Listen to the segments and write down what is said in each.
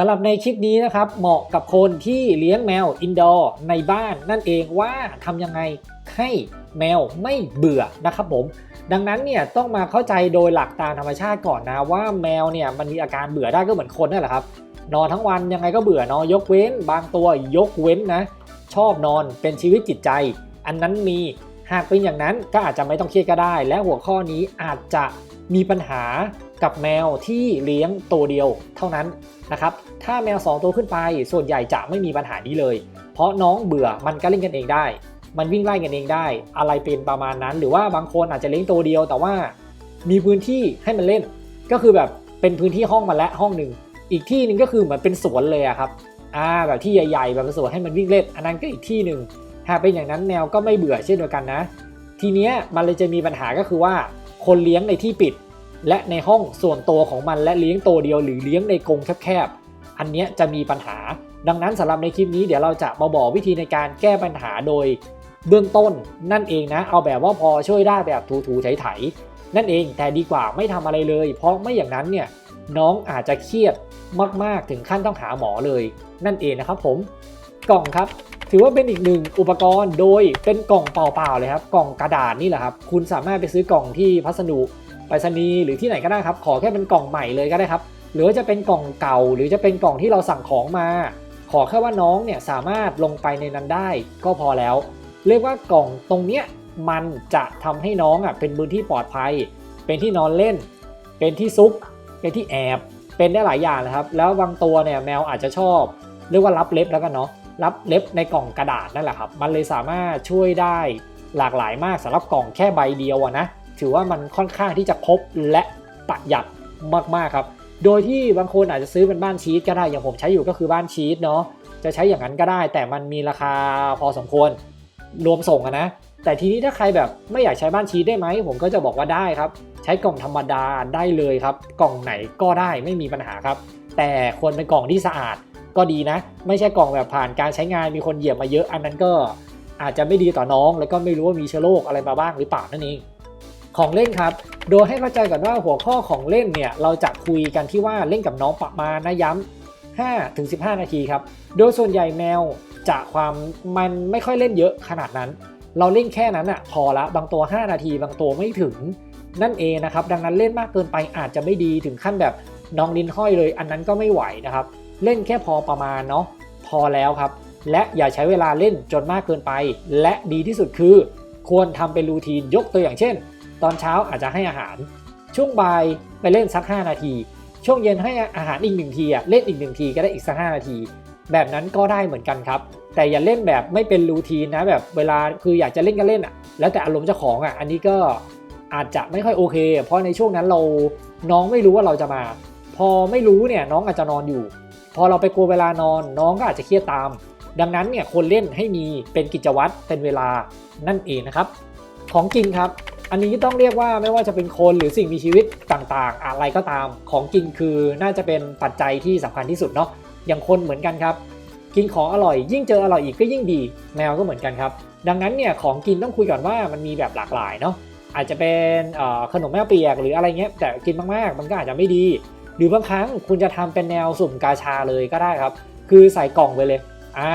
สำหรับในคลิปนี้นะครับเหมาะกับคนที่เลี้ยงแมวอินดอร์ในบ้านนั่นเองว่าทำยังไงให้แมวไม่เบื่อนะครับผม ดังนั้นเนี่ยต้องมาเข้าใจโดยหลักตามธรรมชาติก่อนนะว่าแมวเนี่ยมันมีอาการเบื่อได้ก็เหมือนคนนั่นแหละครับนอนทั้งวันยังไงก็เบื่อนาะยกเว้น บางตัวยกเว้นนะ ชอบนอนเป็นชีวิตจิตใจ อันนั้นมีหากเป็นอย่างนั้นก็อาจจะไม่ต้องเครียดก็ได้ และหัวข้อนี้อาจจะมีปัญหากับแมวที่เลี้ยงตัวเดียวเท่านั้นนะครับ ถ้าแมว 2 ตัวขึ้นไป ส่วนใหญ่จะไม่มีปัญหานี้เลย เพราะน้องเบื่อมันก็เล่นกันเองได้ มันวิ่งไล่กันเองได้ อะไรเป็นประมาณนั้น หรือว่าบางคนอาจจะเลี้ยงตัวเดียว แต่ว่ามีพื้นที่ให้มันเล่น ก็คือแบบเป็นพื้นที่ห้องมันและห้องหนึ่งอีกที่หนึ่งก็คือเหมือนเป็นสวนเลยครับอ่าแบบที่ใหญ่ๆ แบบเป็นสวนให้มันวิ่งเล่น อันนั้นก็อีกที่หนึ่งหากเป็นอย่างนั้นแมวก็ไม่เบื่อเช่นเดียวกันนะ ทีเนี้ยมันเลยจะมีปัญหาก็คือว่า คนเลี้ยงในที่ปิด และในห้องส่วนตัวของมันและเลี้ยงตัวเดียวหรือเลี้ยงในกรงแคบ อันเนี้ยจะมีปัญหา ดังนั้นสำหรับในคลิปนี้เดี๋ยวเราจะมาบอกวิธีในการแก้ปัญหาโดยเบื้องต้นนั่นเองนะ เอาแบบว่าพอช่วยได้แบบถูๆไถๆนั่นเองแต่ดีกว่าไม่ทำอะไรเลย เพราะไม่อย่างนั้นเนี่ยน้องอาจจะเครียดมากๆถึงขั้นต้องหาหมอเลย นั่นเองนะครับผมกล่องครับ ถือว่าเป็นอีกหนึ่งอุปกรณ์โดยเป็นกล่องเปล่าๆเลยครับ กล่องกระดาษนี่แหละครับ คุณสามารถไปซื้อกล่องที่พัสดุไปรษณีย์หรือที่ไหนก็ได้ครับ ขอแค่เป็นกล่องใหม่เลยก็ได้ครับ หรือว่าจะเป็นกล่องเก่า หรือจะเป็นกล่องที่เราสั่งของมา ขอแค่ว่าน้องเนี่ยสามารถลงไปในนั้นได้ก็พอแล้ว เรียกว่ากล่องตรงเนี้ยมันจะทำให้น้องอะเป็นพื้นที่ปลอดภัย เป็นที่นอนเล่น เป็นที่ซุก เป็นที่แอบ เป็นได้หลายอย่างนะครับ แล้วบางตัวเนี่ยแมวอาจจะชอบ เรียกว่ารับเล็บแล้วกันเนาะรับเล็บในกล่องกระดาษนั่นแหละครับ มันเลยสามารถช่วยได้หลากหลายมากสำหรับกล่องแค่ใบเดียวอะนะ ถือว่ามันค่อนข้างที่จะครบและประหยัดมากๆครับ โดยที่บางคนอาจจะซื้อเป็นบ้านชีสก็ได้ อย่างผมใช้อยู่ก็คือบ้านชีสเนาะ จะใช้อย่างนั้นก็ได้ แต่มันมีราคาพอสมควร รวมส่งนะ แต่ทีนี้ถ้าใครแบบไม่อยากใช้บ้านชีสได้ไหม ผมก็จะบอกว่าได้ครับ ใช้กล่องธรรมดาได้เลยครับ กล่องไหนก็ได้ไม่มีปัญหาครับ แต่ควรเป็นกล่องที่สะอาดก็ดีนะ ไม่ใช่กล่องแบบผ่านการใช้งานมีคนเหยียบมาเยอะ อันนั้นก็อาจจะไม่ดีต่อน้อง แล้วก็ไม่รู้ว่ามีเชื้อโรคอะไรมาบ้างหรือเปล่านั่นเอง ของเล่นครับ โดยให้เข้าใจก่อนว่าหัวข้อของเล่นเนี่ยเราจะคุยกันที่ว่าเล่นกับน้องประมาณนะย้ำ5ถึง15 นาทีครับ โดยส่วนใหญ่แมวจะความมันไม่ค่อยเล่นเยอะขนาดนั้น เราเล่นแค่นั้นอะพอละบางตัว 5 นาที บางตัวไม่ถึงนั่นเองนะครับ ดังนั้นเล่นมากเกินไปอาจจะไม่ดีถึงขั้นแบบน้องลิ้นห้อยเลย อันนั้นก็ไม่ไหวนะครับ เล่นแค่พอประมาณเนาะพอแล้วครับ และอย่าใช้เวลาเล่นจนมากเกินไป และดีที่สุดคือ ควรทำเป็นรูทีนยกตัวอย่างเช่น ตอนเช้าอาจจะให้อาหาร ช่วงบ่ายไปเล่นสัก 5 นาที ช่วงเย็นให้อาหารอีกหนึ่งทีอะเล่นอีกหนึ่งทีก็ได้อีกสัก 5 นาที แบบนั้นก็ได้เหมือนกันครับ แต่อย่าเล่นแบบไม่เป็นรูทีนนะแบบเวลาคืออยากจะเล่นก็เล่นอะ แล้วแต่อารมณ์เจ้าของอะอันนี้ก็อาจจะไม่ค่อยโอเค เพราะในช่วงนั้นเราน้องไม่รู้ว่าเราจะมา พอไม่รู้เนี่ยน้องอาจจะนอนอยู่ พอเราไปกลัวเวลานอนน้องก็อาจจะเครียดตาม ดังนั้นเนี่ยคนเล่นให้มีเป็นกิจวัตรเป็นเวลานั่นเองนะครับ ของกินครับ อันนี้ต้องเรียกว่าไม่ว่าจะเป็นคนหรือสิ่งมีชีวิตต่างๆ อะไรก็ตาม ของกินคือน่าจะเป็นปัจจัยที่สำคัญที่สุดเนาะอย่างคนเหมือนกันครับ กินของอร่อย ยิ่งเจออร่อยอีกก็ยิ่งดี แมวก็เหมือนกันครับ ดังนั้นเนี่ยของกินต้องคุยก่อนว่ามันมีแบบหลากหลายเนาะอาจจะเป็นขนมแมวเปียกหรืออะไรเงี้ยแต่กินมากๆ มันก็อาจจะไม่ดี หรือบางครั้งคุณจะทำเป็นแนวสุ่มกาชาเลยก็ได้ครับ คือใส่กล่องไปเลยอ่า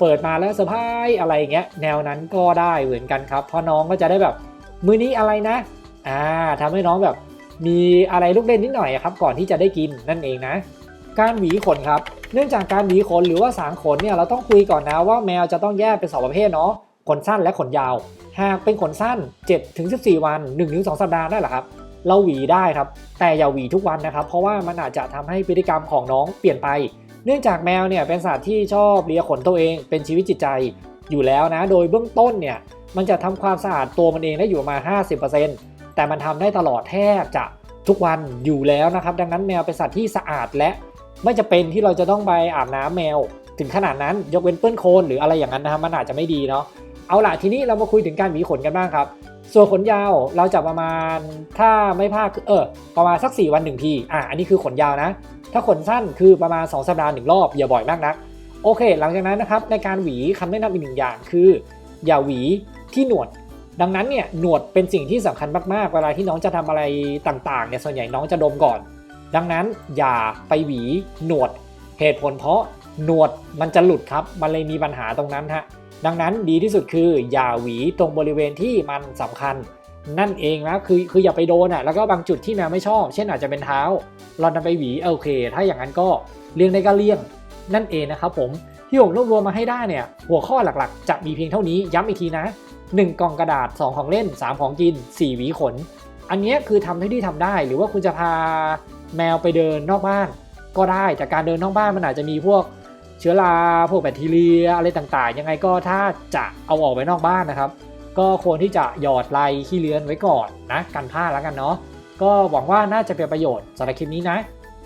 เปิดมาแล้วเซอร์ไพรส์อะไรเงี้ยแนวนั้นก็ได้เหมือนกันครับเพราะน้องก็จะได้แบบ มื้อนี้อะไรนะ อ่าทำให้น้องแบบมีอะไรลูกเล่นนิดหน่อยครับ ก่อนที่จะได้กินนั่นเองนะ การหวีขนครับ เนื่องจากการหวีขนหรือว่าสางขนเนี่ยเราต้องคุยก่อนนะว่าแมวจะต้องแยกเป็นสองประเภทเนาะขนสั้นและขนยาว หากเป็นขนสั้น7ถึง14 วัน 1-2 สัปดาห์ได้หละครับ เราหวีได้ครับ แต่อย่าหวีทุกวันนะครับ เพราะว่ามันอาจจะทำให้พฤติกรรมของน้องเปลี่ยนไป เนื่องจากแมวเนี่ยเป็นสัตว์ที่ชอบเลียขนตัวเองเป็นชีวิตจิตใจอยู่แล้วนะ โดยเบื้องต้นเนี่ย มันจะทำความสะอาดตัวมันเองได้อยู่ประมาณ 50%แต่มันทำได้ตลอดแทบจะทุกวันอยู่แล้วนะครับ ดังนั้นแมวเป็นสัตว์ที่สะอาดและไม่จะเป็นที่เราจะต้องไปอาบน้ำแมว ถึงขนาดนั้นยกเว้นเปื้อนโคลนหรืออะไรอย่างนั้นนะครับมันอาจจะไม่ดีเนาะเอาล่ะทีนี้เรามาคุยถึงการหวีขนกันบ้างครับ ส่วนขนยาวเราจะประมาณถ้าไม่พลาดคือเออประมาณสัก 4 วัน1ทีอะอันนี้คือขนยาวนะ ถ้าขนสั้นคือประมาณ 2 สัปดาห์หนึ่งรอบอย่าบ่อยมากนักโอเค หลังจากนั้นนะครับในการหวีคำแนะนำอีกหนึ่งอย่างคือ อย่าหวี ที่หนวด ดังนั้นเนี่ยหนวดเป็นสิ่งที่สำคัญมากๆ เวลาที่น้องจะทำอะไรต่างๆเนี่ยส่วนใหญ่น้องจะดมก่อน ดังนั้นอย่าไปหวีหนวด เหตุผลเพราะหนวดมันจะหลุดครับ มันเลยมีปัญหาตรงนั้นฮะ ดังนั้นดีที่สุดคืออย่าหวีตรงบริเวณที่มันสำคัญ นั่นเองนะคือคืออย่าไปโดนอะแล้วก็บางจุดที่แมวไม่ชอบ เช่นอาจจะเป็นเท้า เรานำไปหวีโอเค ถ้าอย่างนั้นก็เลี่ยงได้ก็เลี่ยง นั่นเองนะครับผมที่ผมรวบรวมมาให้ได้เนี่ยหัวข้อหลักๆ จะมีเพียงเท่านี้ย้ำอีกทีนะ 1 กล่องกระดาษ 2 ของเล่น 3 ของกิน 4 หวีขน อันนี้คือทำเท่าที่ทำได้ หรือว่าคุณจะพาแมวไปเดินนอกบ้าน ก็ได้แต่การเดินนอกบ้านมันอาจจะมีพวกเชื้อราพวกแบคทีเรียอะไรต่างๆ ยังไงก็ถ้าจะเอาออกไปนอกบ้านนะครับ ก็ควรที่จะหยอดไรขี้เลื้อนไว้ก่อนนะกันผ้าแล้วกันเนาะก็หวังว่าน่าจะเป็นประโยชน์สำหรับคลิปนี้นะ